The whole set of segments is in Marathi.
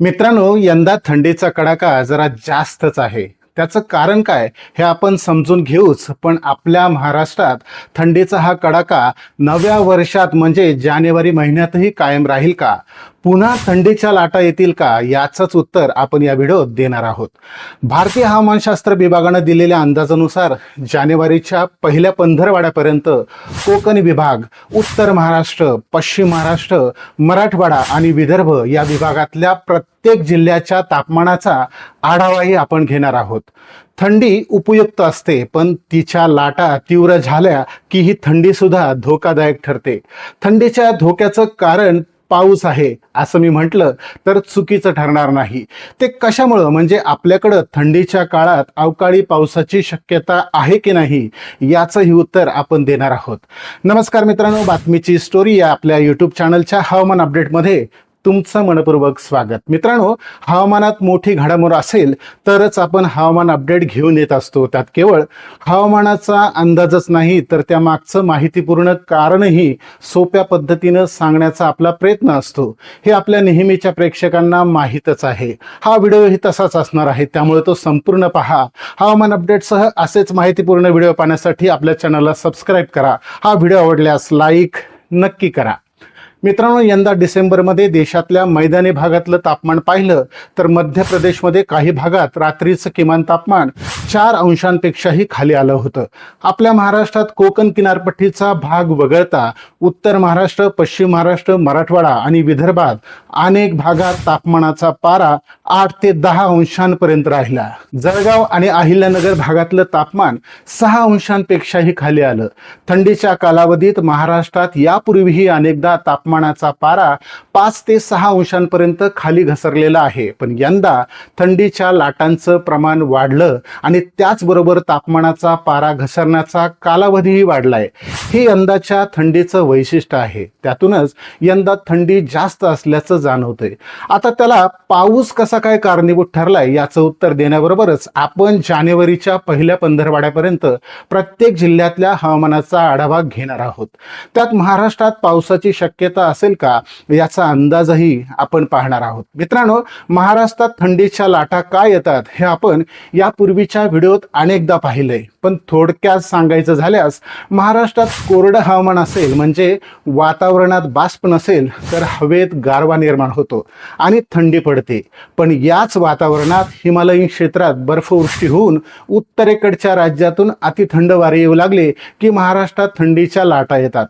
मित्रांनो यंदा थंडीचा कडाका जरा जास्तच आहे. त्याचं कारण काय हे आपण समजून घेऊच पण आपल्या महाराष्ट्रात थंडीचा हा कडाका नव्या वर्षात म्हणजे जानेवारी महिन्यातही कायम राहील का? पुन्हा थंडीच्या लाटा येतील का याचंच उत्तर आपण या व्हिडिओत देणार आहोत. भारतीय हवामानशास्त्र विभागानं दिलेल्या अंदाजानुसार जानेवारीच्या पहिल्या पंधरवाड्यापर्यंत कोकण विभाग उत्तर महाराष्ट्र पश्चिम महाराष्ट्र मराठवाडा आणि विदर्भ या विभागातल्या प्रत्येक जिल्ह्याच्या तापमानाचा आढावाही आपण घेणार आहोत. थंडी उपयुक्त असते पण तिच्या लाटा तीव्र झाल्या की ही थंडी सुद्धा धोकादायक ठरते. थंडीच्या धोक्याचं कारण पाऊस आहे असं मी म्हटलं तर चुकीचं ठरणार नाही. ते कशामुळं? म्हणजे आपल्याकडं थंडीच्या काळात अवकाळी पावसाची शक्यता आहे की नाही याचंही उत्तर आपण देणार आहोत. नमस्कार मित्रांनो बातमीची स्टोरी या आपल्या यूट्यूब चॅनलच्या हवामान अपडेटमध्ये तुमचं मनपूर्वक स्वागत. मित्रांनो हवामानात मोठी घडामोड असेल तरच आपण हवामान अपडेट घेऊन येत असतो. त्यात केवळ हवामानाचा अंदाजच नाही तर त्या मागचं माहितीपूर्ण कारणही सोप्या पद्धतीनं सांगण्याचा आपला प्रयत्न असतो. हे आपल्या नेहमीच्या प्रेक्षकांना माहीतच आहे. हा व्हिडिओही तसाच असणार आहे. त्यामुळे तो संपूर्ण पहा. हवामान अपडेटसह असेच माहितीपूर्ण व्हिडिओ पाहण्यासाठी आपल्या चॅनलला सबस्क्राईब करा. हा व्हिडिओ आवडल्यास लाईक नक्की करा. मित्रांनो यंदा डिसेंबरमध्ये देशातल्या मैदानी भागातलं तापमान पाहिलं तर मध्य प्रदेशमध्ये काही भागात रात्रीचं किमान तापमान चार अंशांपेक्षाही खाली आलं होतं. आपल्या महाराष्ट्रात कोकण किनारपट्टीचा भाग वगळता उत्तर महाराष्ट्र पश्चिम महाराष्ट्र मराठवाडा आणि विदर्भात अनेक भागात तापमानाचा पारा आठ ते दहा अंशांपर्यंत राहिला. जळगाव आणि अहिल्यानगर भागातलं तापमान सहा अंशांपेक्षाही खाली आलं. थंडीच्या कालावधीत महाराष्ट्रात यापूर्वीही अनेकदा तापमान तापमानाचा पारा पाच ते सहा अंशांपर्यंत खाली घसरलेला आहे. पण यंदा थंडीच्या लाटांचं प्रमाण वाढलं आणि त्याचबरोबर तापमानाचा पारा घसरण्याचा कालावधीही वाढलाय. हे यंदाच्या थंडीचं वैशिष्ट्य आहे. त्यातूनच यंदा थंडी जास्त असल्याचं जाणवतंय. आता त्याला पाऊस कसा काय कारणीभूत ठरलाय याचं उत्तर देण्याबरोबरच आपण जानेवारीच्या पहिल्या पंधरवाड्यापर्यंत प्रत्येक जिल्ह्यातल्या हवामानाचा आढावा घेणार आहोत. त्यात महाराष्ट्रात पावसाची शक्यता असेल का? याचा अंदाजही आपण पाहणार आहोत. मित्रांनो महाराष्ट्रात थंडीच्या लाटा काय येतात हे आपण यापूर्वीच्या व्हिडिओत अनेकदा पाहिलंय. पण थोडक्यात सांगायचं झाल्यास महाराष्ट्रात कोरडं हवामान असेल म्हणजे वातावरणात बाष्प नसेल तर हवेत गारवा निर्माण होतो आणि थंडी पडते. पण याच वातावरणात हिमालयीन क्षेत्रात बर्फवृष्टी होऊन उत्तरेकडच्या राज्यातून अतिथंड वारे येऊ लागले की महाराष्ट्रात थंडीच्या लाटा येतात.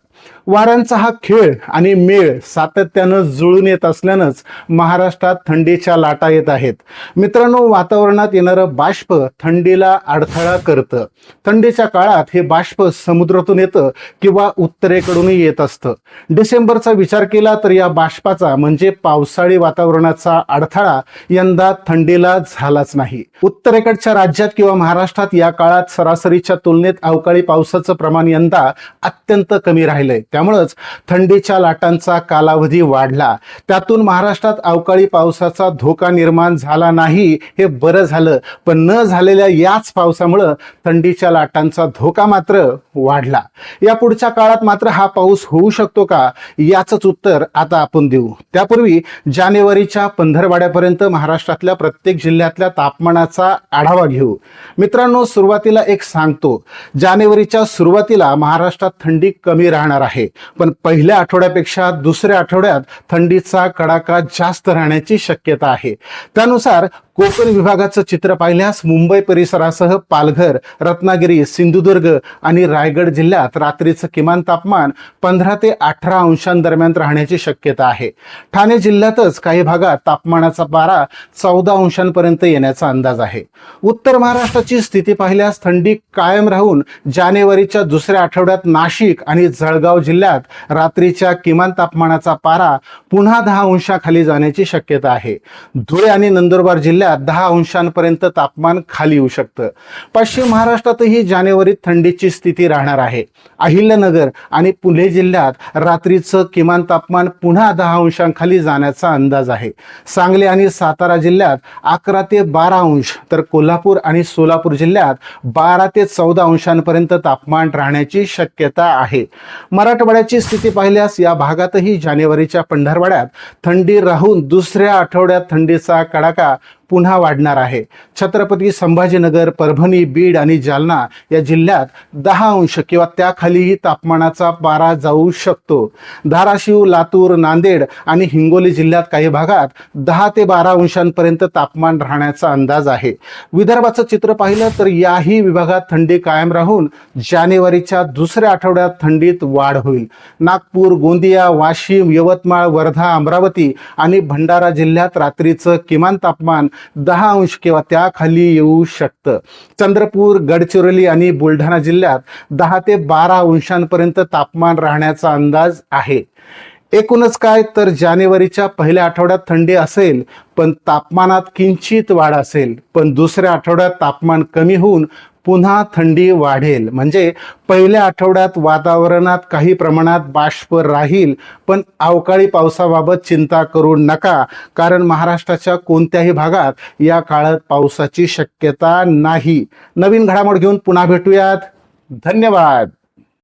वाऱ्यांचा हा खेळ आणि मेळ सातत्यानं जुळून येत असल्यानंच महाराष्ट्रात थंडीच्या लाटा येत आहेत. मित्रांनो वातावरणात येणारं बाष्प थंडीला अडथळा करतं. थंडीच्या काळात हे बाष्प समुद्रातून येतं किंवा उत्तरेकडूनही येत असतं. डिसेंबरचा विचार केला तर या बाष्पाचा म्हणजे पावसाळी वातावरणाचा अडथळा यंदा थंडीला झालाच नाही. उत्तरेकडच्या राज्यात किंवा महाराष्ट्रात या काळात सरासरीच्या तुलनेत अवकाळी पावसाचं प्रमाण यंदा अत्यंत कमी राहिलंय त्यामुळंच थंडीच्या लाटांचा कालावधी वाढला. त्यातून महाराष्ट्रात अवकाळी पावसाचा धोका निर्माण झाला नाही हे बरं झालं पण न झालेल्या याच पावसामुळं थंडीच्या लाटांचा धोका मात्र वाढला. या पुढच्या काळात मात्र हा पाऊस होऊ शकतो का? याचंच उत्तर आता आपण देऊ. त्यापूर्वी जानेवारीच्या पंधरवाड्यापर्यंत महाराष्ट्रातल्या प्रत्येक जिल्ह्यातल्या तापमानाचा आढावा घेऊ. मित्रांनो सुरुवातीला एक सांगतो. जानेवारीच्या सुरुवातीला महाराष्ट्रात थंडी कमी राहणार आहे. पण पहिल्या आठवड्यापेक्षा दुसऱ्या आठवड्यात थंडीचा कडाका जास्त राहण्याची शक्यता आहे. त्यानुसार कोकण विभागाचं चित्र पाहिल्यास मुंबई परिसरासह पालघर रत्नागिरी सिंधुदुर्ग आणि रायगड जिल्ह्यात रात्रीचं किमान तापमान पंधरा ते अठरा अंशांदरम्यान राहण्याची शक्यता आहे. ठाणे जिल्ह्यातच काही भागात तापमानाचा पारा चौदा अंशांपर्यंत येण्याचा अंदाज आहे. उत्तर महाराष्ट्राची स्थिती पाहिल्यास थंडी कायम राहून जानेवारीच्या दुसऱ्या आठवड्यात नाशिक आणि जळगाव जिल्ह्यात रात्रीच्या किमान तापमानाचा पारा पुन्हा दहा अंशाखाली जाण्याची शक्यता आहे. धुळे आणि नंदुरबार जिल्ह्यात दहा अंशांपर्यंत तापमान खाली येऊ शकतं. पश्चिम महाराष्ट्रातही जानेवारीत थंडीची स्थिती राहणार आहे. अहिल्यानगर आणि पुणे जिल्ह्यात रात्रीचं किमान तापमान पुन्हा दहा अंशांखाली जाण्याचा अंदाज आहे. सांगली आणि सातारा जिल्ह्यात अकरा ते बारा अंश तर कोल्हापूर आणि सोलापूर जिल्ह्यात बारा ते चौदा अंशांपर्यंत तापमान राहण्याची शक्यता आहे. मराठवाड्याची स्थिती पाहिल्यास या भागातही जानेवारीच्या पंधरवाड्यात थंडी राहून दुसऱ्या आठवड्यात थंडीचा कडाका पुन्हा वाढणार आहे. छत्रपती संभाजीनगर परभणी बीड आणि जालना या जिल्ह्यात दहा अंश किंवा त्याखालीही तापमानाचा पारा जाऊ शकतो. धाराशिव लातूर नांदेड आणि हिंगोली जिल्ह्यात काही भागात दहा ते बारा अंशांपर्यंत तापमान राहण्याचा अंदाज आहे. विदर्भाचं चित्र पाहिलं तर याही विभागात थंडी कायम राहून जानेवारीच्या दुसऱ्या आठवड्यात थंडीत वाढ होईल. नागपूर गोंदिया वाशिम यवतमाळ वर्धा अमरावती आणि भंडारा जिल्ह्यात रात्रीचं किमान तापमान दहा अंश किंवा त्याखाली येऊ शकतं. चंद्रपूर गडचिरोली आणि बुलढाणा जिल्ह्यात दहा ते बारा अंशांपर्यंत तापमान राहण्याचा अंदाज आहे. एकूणच काय तर जानेवारीच्या पहिल्या आठवड्यात थंडी असेल पण तापमानात किंचित वाढ असेल. पण दुसऱ्या आठवड्यात तापमान कमी होऊन पुन्हा थंडी वाढेल. म्हणजे पहिल्या आठवड्यात वातावरणात काही प्रमाणात बाष्प राहील पण अवकाळी पावसाबाबत चिंता करू नका कारण महाराष्ट्राच्या कोणत्याही भागात या काळात पावसाची शक्यता नाही. नवीन घडामोड घेऊन पुन्हा भेटूयात. धन्यवाद.